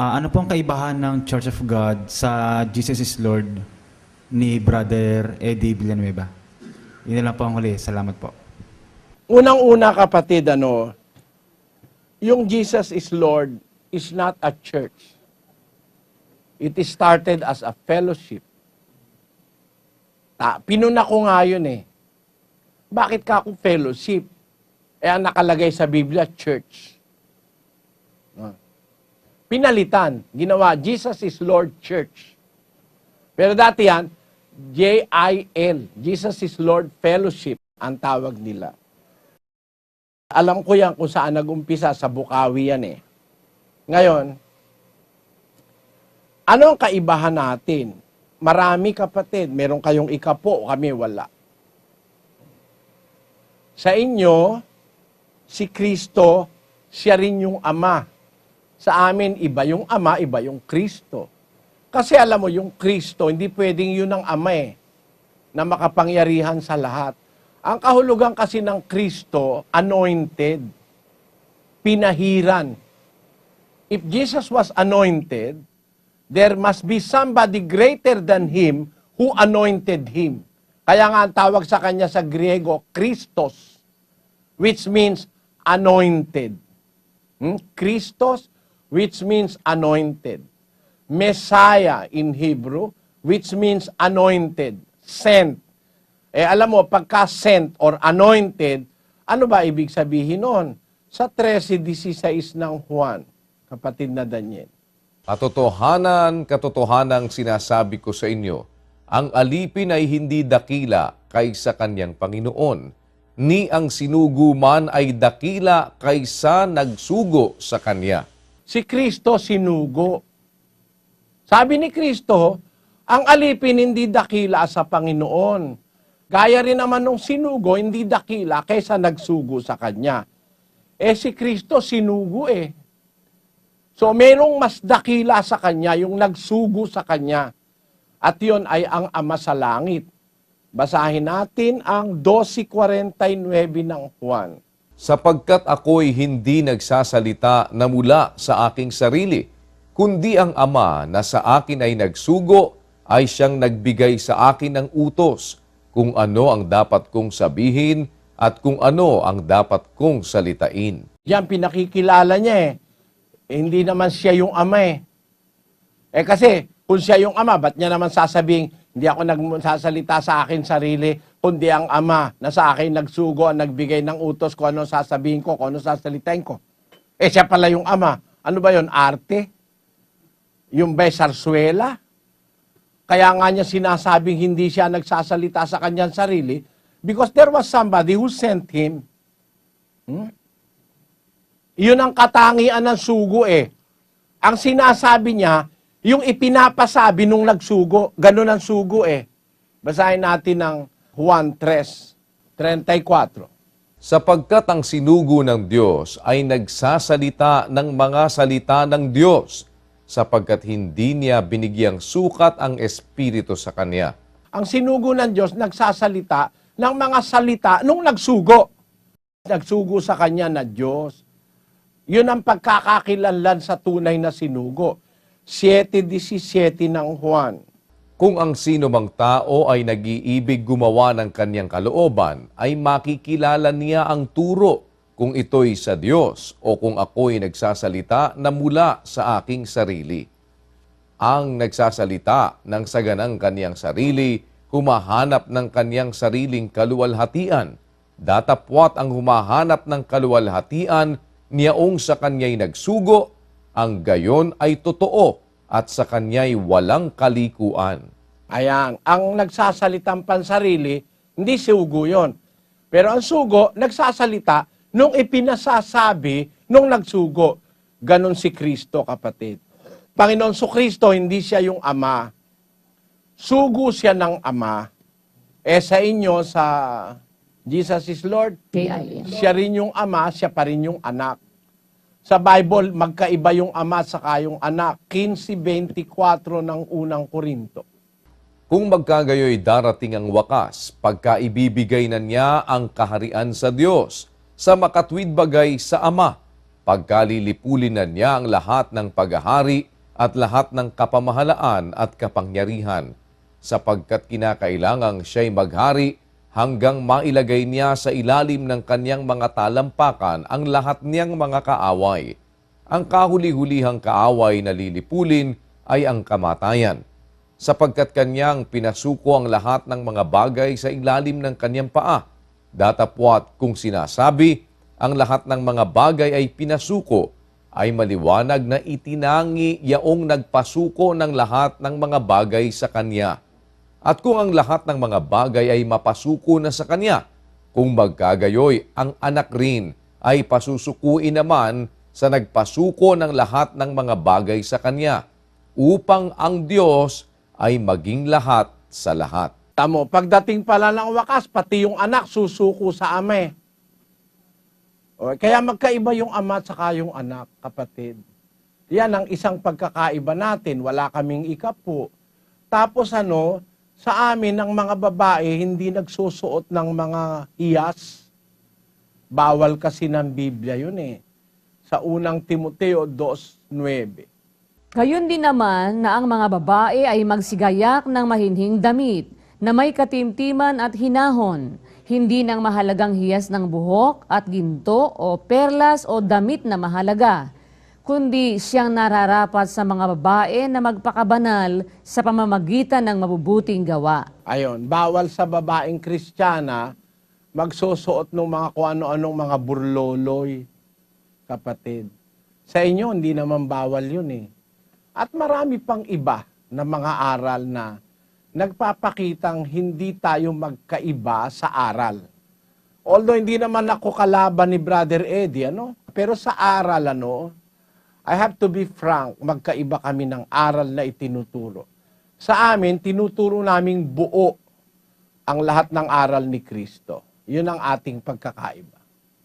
Ah, ano po ang kaibahan ng Church of God sa Jesus is Lord ni Brother Eddie Villanueva? Yun lang po ang huli. Salamat po. Unang-una kapatid, ano, yung Jesus is Lord is not a church. It is started as a fellowship. Ta, pinuna ko nga yun eh. Bakit ka ako fellowship? Eh, ang nakalagay sa Biblia, church. Pinalitan. Ginawa, Jesus is Lord Church. Pero dati yan, J-I-L. Jesus is Lord Fellowship ang tawag nila. Alam ko yan kung saan nag-umpisa sa Bukawi yan eh. Ngayon, ano ang kaibahan natin? Marami kapatid, meron kayong ikapo, kami wala. Sa inyo, si Kristo, siya rin yung Ama. Sa amin, iba yung Ama, iba yung Kristo. Kasi alam mo, yung Kristo, hindi pwedeng yun ang Ama eh, na makapangyarihan sa lahat. Ang kahulugan kasi ng Kristo, anointed, pinahiran. If Jesus was anointed, there must be somebody greater than Him who anointed Him. Kaya nga ang tawag sa kanya sa Griego, Christos, which means anointed. Hmm? Christos, which means anointed. Messiah in Hebrew, which means anointed, sent. Eh alam mo, pagka sent or anointed, ano ba ibig sabihin noon? Sa 13.16 ng Juan, kapatid na Daniel. Katotohanan, katotohanang sinasabi ko sa inyo, ang alipin ay hindi dakila kaysa kanyang Panginoon, ni ang sinugo man ay dakila kaysa nagsugo sa kanya. Si Kristo sinugo. Sabi ni Kristo, ang alipin hindi dakila sa Panginoon. Gaya rin naman nung sinugo, hindi dakila kaysa nagsugo sa Kanya. Eh si Kristo sinugo eh. So merong mas dakila sa Kanya, yung nagsugo sa Kanya. At yon ay ang Ama sa Langit. Basahin natin ang 12.49 ng Juan. Sapagkat ako'y hindi nagsasalita na mula sa aking sarili, kundi ang Ama na sa akin ay nagsugo ay siyang nagbigay sa akin ng utos kung ano ang dapat kong sabihin at kung ano ang dapat kong salitain. Yan, pinakikilala niya eh. Eh, Hindi naman siya yung ama eh. Eh kasi, kung siya yung ama, ba't niya naman sasabihin, hindi ako nagsasalita sa akin sarili, kundi ang ama na sa akin nagsugo, nagbigay ng utos kung ano sasabihin ko, kung ano sasalitain ko. Eh siya pala yung ama. Ano ba yon Arte? Yung ba sarsuela? Kaya nga niya sinasabing hindi siya nagsasalita sa kanyang sarili because there was somebody who sent him. Hmm? Yun ang katangian ng sugo eh. Ang sinasabi niya, yung ipinapasabi nung nagsugo, ganun ang sugo eh. Basahin natin ng Juan 3, 34. Sapagkat ang sinugo ng Diyos ay nagsasalita ng mga salita ng Diyos, sapagkat hindi niya binigyang sukat ang Espiritu sa Kanya. Ang sinugo ng Diyos nagsasalita ng mga salita nung nagsugo. Nagsugo sa kanya na Diyos. Yun ang pagkakakilanlan sa tunay na sinugo. 7.17 ng Juan. Kung ang sino mang tao ay nag-iibig gumawa ng kanyang kalooban, ay makikilala niya ang turo kung ito'y sa Diyos o kung ako'y nagsasalita na mula sa aking sarili. Ang nagsasalita ng saganang kanyang sarili, humahanap ng kanyang sariling kaluwalhatian. Datapwat ang humahanap ng kaluwalhatian niyaong sa kanya'y nagsugo, ang gayon ay totoo at sa kanya'y walang kalikuan. Ayan, ang nagsasalitang pansarili, hindi sugo yon. Pero ang sugo, nagsasalita nung ipinasasabi nung nagsugo. Ganon si Kristo, kapatid. Panginoon so Kristo, hindi siya yung Ama. Sugo siya ng Ama. Eh sa inyo, sa Jesus is Lord, siya rin yung Ama, siya pa rin yung anak. Sa Bible, magkaiba yung Ama at saka yung anak. 15.24 ng unang Korinto. Kung magkagayoy darating ang wakas, pagka ibibigay na niya ang kaharian sa Diyos, sa makatwid bagay sa Ama, Pagkalilipulin na niya ang lahat ng paghahari at lahat ng kapamahalaan at kapangyarihan, sapagkat kinakailangang siya'y maghari hanggang mailagay niya sa ilalim ng kanyang mga talampakan ang lahat niyang mga kaaway. Ang kahuli-hulihang kaaway na lilipulin ay ang kamatayan, sapagkat kanyang pinasuko ang lahat ng mga bagay sa ilalim ng kanyang paa. Datapwat kung sinasabi, ang lahat ng mga bagay ay pinasuko, ay maliwanag na itinangi yaong nagpasuko ng lahat ng mga bagay sa kanya. At kung ang lahat ng mga bagay ay mapasuko na sa kanya, kung magkagayoy, ang anak rin ay pasusukuin naman sa nagpasuko ng lahat ng mga bagay sa kanya, upang ang Diyos ay maging lahat sa lahat. Tamo, pagdating pala ng wakas, pati yung anak susuko sa ama eh. O, Kaya magkaiba yung ama at saka yung anak, kapatid. Yan ang isang pagkakaiba natin. Wala kaming ikapo. Tapos ano, sa amin, ang mga babae hindi nagsusuot ng mga hiyas. Bawal kasi ng Biblia yun eh. Sa unang Timoteo 2.9. Gayon din naman na ang mga babae ay magsigayak ng mahinhing damit na may katimtiman at hinahon, hindi ng mahalagang hiyas ng buhok at ginto o perlas o damit na mahalaga, kundi siyang nararapat sa mga babae na magpakabanal sa pamamagitan ng mabubuting gawa. Ayon, bawal sa babaeng kristyana magsusuot ng mga kung ano-anong mga burloloy, kapatid. Sa inyo, hindi naman bawal yun eh. At marami pang iba na mga aral na nagpapakitang hindi tayo magkaiba sa aral. Although hindi naman ako kalaban ni Brother Eddie, ano? Pero sa aral, ano, I have to be frank, magkaiba kami ng aral na itinuturo. Sa amin, tinuturo naming buo ang lahat ng aral ni Kristo. Yun ang ating pagkakaiba.